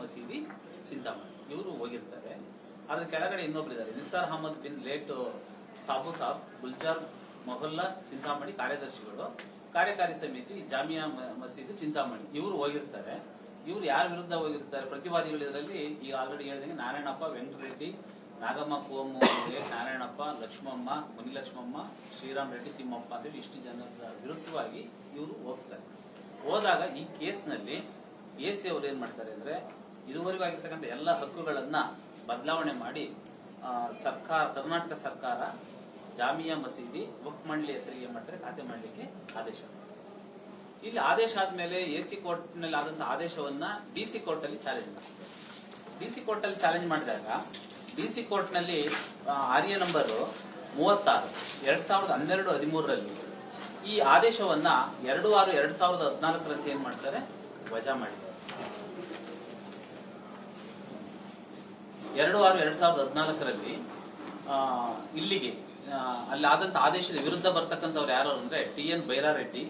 ಮಸೀದಿ ಚಿಂತಾಮಣಿ. ಇವರು ಹೋಗಿರ್ತಾರೆ. ಅದ್ರ ಕೆಳಗಡೆ ಇನ್ನೊಬ್ರು ಇದ್ದಾರೆ ನಿಸಾರ್ ಅಹಮದ್ ಬಿನ್ ಲೇಟ್ ಸಾಬು ಸಾಬ್, ಗುಲ್ಜಾರ್ ಮೊಹಲ್ಲಾ ಚಿಂತಾಮಣಿ ಕಾರ್ಯದರ್ಶಿಗಳು. ಕಾರ್ಯಕಾರಿ ಸಮಿತಿ ಜಾಮಿಯಾ ಮಸೀದಿ ಚಿಂತಾಮಣಿ. ಇವರು ಹೋಗಿರ್ತಾರೆ. ಇವರು ಯಾರ ವಿರುದ್ಧ ಹೋಗಿರ್ತಾರೆ? ಪ್ರತಿವಾದಿಗಳು ಇದರಲ್ಲಿ ಈಗ ಆಲ್ರೆಡಿ ಹೇಳಿದಂಗೆ ನಾರಾಯಣಪ್ಪ ವೆಂಕಟರೆಡ್ಡಿ ನಾಗಮ್ಮ ಕುವಮ್ಮು ನಾರಾಯಣಪ್ಪ, ಲಕ್ಷ್ಮಮ್ಮ, ಮುನಿಲಕ್ಷ್ಮಮ್ಮ, ಶ್ರೀರಾಮ್ ರೆಡ್ಡಿ, ತಿಮ್ಮಪ್ಪ ಅಂತೇಳಿ ಇಷ್ಟು ಜನರ ವಿರುದ್ಧವಾಗಿ ಇವರು ಹೋಗ್ತಾರೆ. ಹೋದಾಗ ಈ ಕೇಸ್ನಲ್ಲಿ ಎ ಸಿ ಅವರು ಏನ್ ಮಾಡ್ತಾರೆ ಅಂದ್ರೆ ಇದುವರೆಗೂ ಆಗಿರ್ತಕ್ಕಂಥ ಎಲ್ಲ ಹಕ್ಕುಗಳನ್ನ ಬದಲಾವಣೆ ಮಾಡಿ ಸರ್ಕಾರ, ಕರ್ನಾಟಕ ಸರ್ಕಾರ ಜಾಮಿಯಾ ಮಸೀದಿ ವಕ್ ಮಂಡಳಿ ಹೆಸರಿಗೆ ಏನ್ ಮಾಡ್ತಾರೆ, ಖಾತೆ ಮಾಡಲಿಕ್ಕೆ ಆದೇಶ. ಇಲ್ಲಿ ಆದೇಶ ಆದ್ಮೇಲೆ ಎ ಸಿ ಕೋರ್ಟ್ ಆದಂತಹ ಆದೇಶವನ್ನ ಡಿ ಸಿ ಕೋರ್ಟಲ್ಲಿ ಚಾಲೆಂಜ್ ಮಾಡ್ತಾರೆ. ಡಿ ಸಿ ಕೋರ್ಟಲ್ಲಿ ಚಾಲೆಂಜ್ ಮಾಡಿದಾಗ ಡಿ ಸಿ ಕೋರ್ಟ್ನಲ್ಲಿ ಆರ್ಯ ನಂಬರ್ ಮೂವತ್ತಾರು, ಎರಡ್ ಸಾವಿರದ ಹನ್ನೆರಡು ಹದಿಮೂರರಲ್ಲಿ ಈ ಆದೇಶವನ್ನ ಎರಡು ಆರು ಎರಡ್ ಸಾವಿರದ ಹದಿನಾಲ್ಕರಂತೆ ಏನ್ ಮಾಡ್ತಾರೆ? ವಜಾ ಮಾಡಿದ್ದಾರೆ. ಎರಡು ಆರು ಎರಡ್ ಸಾವಿರದ ಹದಿನಾಲ್ಕರಲ್ಲಿ ಇಲ್ಲಿಗೆ ಅಲ್ಲಿ ಆದಂತ ಆದೇಶದ ವಿರುದ್ಧ ಬರ್ತಕ್ಕಂಥವ್ರು ಯಾರು ಅಂದ್ರೆ T N Byrareddy,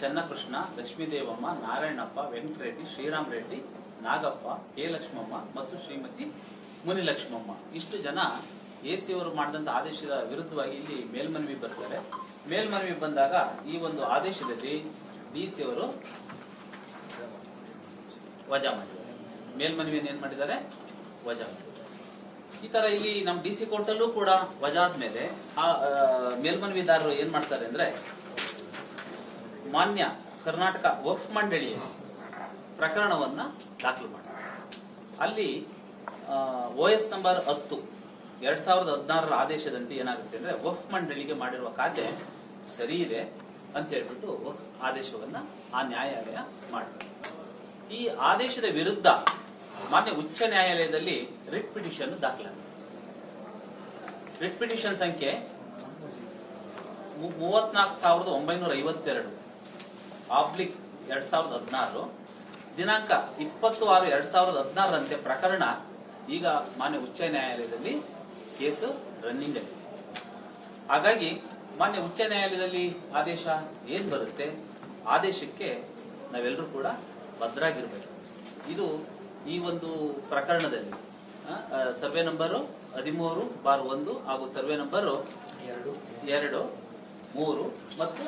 Channakrishna, Lakshmidevamma, Narayanappa, Venkatareddy, Shriram Reddy, Nagappa, K Lakshmamma ಮತ್ತು ಶ್ರೀಮತಿ ಮುನಿಲಕ್ಷ್ಮಮ್ಮ. ಇಷ್ಟು ಜನ ಎ ಸಿ ಅವರು ಮಾಡಿದಂತ ಆದೇಶದ ವಿರುದ್ಧವಾಗಿ ಇಲ್ಲಿ ಮೇಲ್ಮನವಿ ಬರ್ತಾರೆ. ಮೇಲ್ಮನವಿ ಬಂದಾಗ ಈ ಒಂದು ಆದೇಶದಲ್ಲಿ ಡಿ ಸಿ ಅವರು ವಜಾ ಮಾಡಿದ್ದಾರೆ. ಮೇಲ್ಮನವಿಯನ್ನು ಏನ್ ಮಾಡಿದ್ದಾರೆ? ವಜಾ ಈ ತರ ಇಲ್ಲಿ ನಮ್ಮ ಡಿ ಸಿ ಕೋರ್ಟ್ ಕೂಡ ವಜಾ ಆದ್ಮೇಲೆ ಆ, ಮೇಲ್ಮನವಿದಾರರು ಏನ್ ಮಾಡ್ತಾರೆ ಅಂದ್ರೆ ಮಾನ್ಯ ಕರ್ನಾಟಕ ವಫ್ ಮಂಡಳಿಯ ಪ್ರಕರಣವನ್ನ ದಾಖಲು ಮಾಡ್ತಾರೆ. ಅಲ್ಲಿ ಓ ಎಸ್ ನಂಬರ್ ಹತ್ತು ಎರಡ್ ಸಾವಿರದ ಹದಿನಾರರ ಆದೇಶದಂತೆ ಏನಾಗುತ್ತೆ ಅಂದ್ರೆ ವಫ್ ಮಂಡಳಿಗೆ ಮಾಡಿರುವ ಖಾತೆ ಸರಿ ಇದೆ ಅಂತ ಹೇಳ್ಬಿಟ್ಟು ಆದೇಶವನ್ನ ಆ ನ್ಯಾಯಾಲಯ ಮಾಡ್ತಾರೆ ಈ ಆದೇಶದ ವಿರುದ್ಧ ಮಾನ್ಯ ಉಚ್ಚ ನ್ಯಾಯಾಲಯದಲ್ಲಿ ರಿಟ್ ಪಿಟಿಷನ್ ದಾಖಲಾಗಿದೆ ರಿಟ್ ಪಿಟಿಷನ್ ಸಂಖ್ಯೆ ಮೂವತ್ನಾಲ್ಕು ಸಾವಿರದ ಒಂಬೈನೂರ ಐವತ್ತೆರಡು ಆಬ್ಲಿಕ್ ಎರಡ್ ಸಾವಿರದ ಹದಿನಾರು, ದಿನಾಂಕ ಇಪ್ಪತ್ತು ಆರು ಎರಡ್ ಸಾವಿರದ ಹದಿನಾರರಂತೆ ಪ್ರಕರಣ ಈಗ ಮಾನ್ಯ ಉಚ್ಚ ನ್ಯಾಯಾಲಯದಲ್ಲಿ ಕೇಸು ರನ್ನಿಂಗ್ ಅಲ್ಲಿ ಹಾಗಾಗಿ ಮಾನ್ಯ ಉಚ್ಚ ನ್ಯಾಯಾಲಯದಲ್ಲಿ ಆದೇಶ ಏನ್ ಬರುತ್ತೆ? ಆದೇಶಕ್ಕೆ ನಾವೆಲ್ಲರೂ ಕೂಡ ಭದ್ರಾಗಿರ್ಬೇಕು. ಇದು ಈ ಒಂದು ಪ್ರಕರಣದಲ್ಲಿ ಸರ್ವೆ ನಂಬರು ಹದಿಮೂರು ಬಾರ್ ಒಂದು ಹಾಗೂ ಸರ್ವೆ ನಂಬರು ಎರಡು ಎರಡು ಮೂರು ಮತ್ತು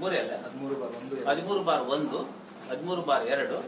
ಮೂರೇ ಅಲ್ಲ? ಹದಿಮೂರು ಬಾರ್ ಒಂದು ಹದಿಮೂರು ಬಾರ್ ಒಂದು ಹದಿಮೂರು ಬಾರ್ ಎರಡು.